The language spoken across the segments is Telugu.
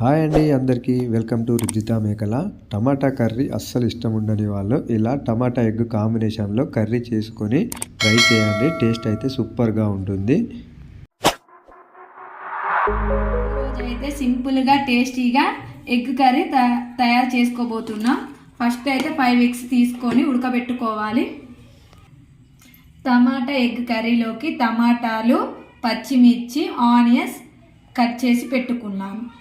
హాయ్ అండి అందరికీ వెల్కమ్ టు రుజితా మేకల. టమాటా కర్రీ అస్సలు ఇష్టం ఉండని వాళ్ళు ఇలా టమాటా ఎగ్ కాంబినేషన్లో కర్రీ చేసుకొని ట్రై చేయండి టేస్ట్ అయితే సూపర్గా ఉంటుంది. అయితే సింపుల్గా టేస్టీగా ఎగ్ కర్రీ త- తయారు చేసుకోబోతున్నాం. ఫస్ట్ అయితే ఫైవ్ ఎగ్స్ తీసుకొని ఉడకబెట్టుకోవాలి. టమాటా ఎగ్ కర్రీలోకి టమాటాలు పచ్చిమిర్చి ఆనియన్స్ కట్ చేసి పెట్టుకున్నాను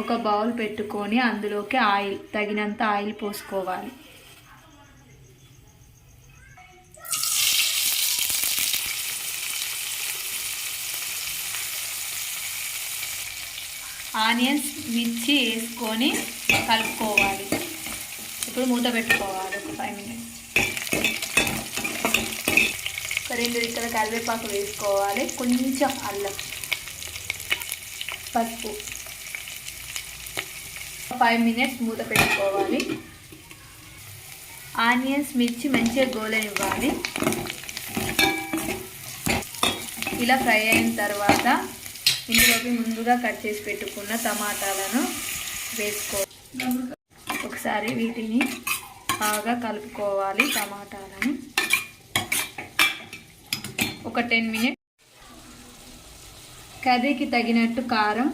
ఒక బౌల్ పెట్టుకొని అందులోకి ఆయిల్ తగినంత ఆయిల్ పోసుకోవాలి. ఆనియన్స్ మిర్చి వేసుకొని కలుపుకోవాలి. ఇప్పుడు మూత పెట్టుకోవాలి ఒక ఫైవ్ మినిట్స్ ఒక రెండు రిక్కల కరివేపాకు వేసుకోవాలి. కొంచెం అల్లం పసుపు. ఫైవ్ మినిట్స్ మూత పెట్టుకోవాలి. ఆనియన్స్ మిర్చి మంచిగా గోలనివ్వాలి. ఇలా ఫ్రై అయిన తర్వాత ఇందులోకి ముందుగా కట్ చేసి పెట్టుకున్న టమాటాలను వేసుకో ఒకసారి వీటిని బాగా కలుపుకోవాలి టమాటాలను. ఒక టెన్ మినిట్స్. కర్రీకి తగినట్టు కారం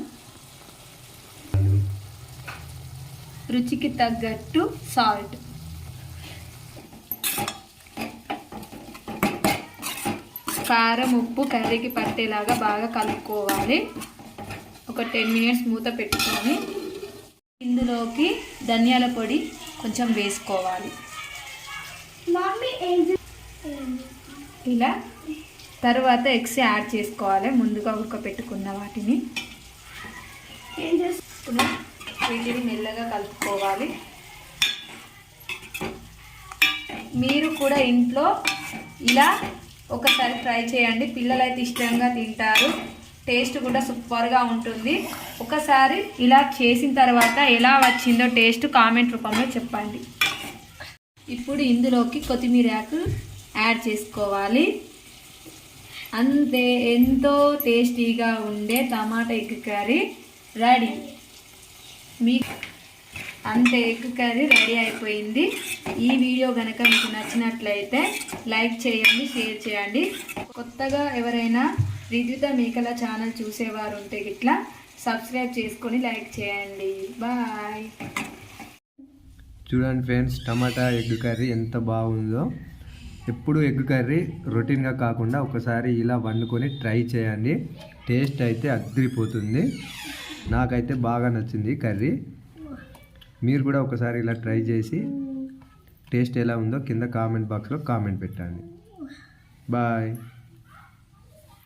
రుచికి తగ్గట్టు సాల్ట్. కారం ఉప్పు కర్రీకి పట్టేలాగా బాగా కలుపుకోవాలి. ఒక టెన్ మినిట్స్ మూత పెట్టుకొని ఇందులోకి ధనియాల పొడి కొంచెం వేసుకోవాలి. ఇలా తర్వాత ఎగ్స్ యాడ్ చేసుకోవాలి. ముందుగా ఉడకపెట్టుకున్న వాటిని. ఇప్పుడు వీటిని మెల్లగా కలుపుకోవాలి. మీరు కూడా ఇంట్లో ఇలా ఒకసారి ట్రై చేయండి. పిల్లలు అయితే ఇష్టంగా తింటారు. టేస్ట్ కూడా సూపర్గా ఉంటుంది. ఒకసారి ఇలా చేసిన తర్వాత ఎలా వచ్చిందో టేస్ట్ కామెంట్ రూపంలో చెప్పండి. ఇప్పుడు ఇందులోకి కొత్తిమీర ఆకు యాడ్ చేసుకోవాలి. అంతే ఎంతో టేస్టీగా ఉండే టమాటా ఎగ్ కర్రీ రెడీ. మీ అంతే ఎగ్ కర్రీ రెడీ అయిపోయింది. ఈ వీడియో కనుక మీకు నచ్చినట్లయితే లైక్ చేయండి షేర్ చేయండి. కొత్తగా ఎవరైనా రిజిత మేకల ఛానల్ చూసేవారు ఉంటే ఇట్లా సబ్స్క్రైబ్ చేసుకొని లైక్ చేయండి. బాయ్. చూడండి ఫ్రెండ్స్ టమాటా ఎగ్ కర్రీ ఎంత బాగుందో. ఎప్పుడు ఎగ్ కర్రీ రొటీన్గా కాకుండా ఒకసారి ఇలా వండుకొని ట్రై చేయండి. టేస్ట్ అయితే అద్దరిపోతుంది నాకైతే బాగా నచ్చింది కర్రీ. మీరు కూడా ఒకసారి ఇలా ట్రై చేసి టేస్ట్ ఎలా ఉందో కింద కామెంట్ బాక్స్లో కామెంట్ పెట్టండి. బాయ్.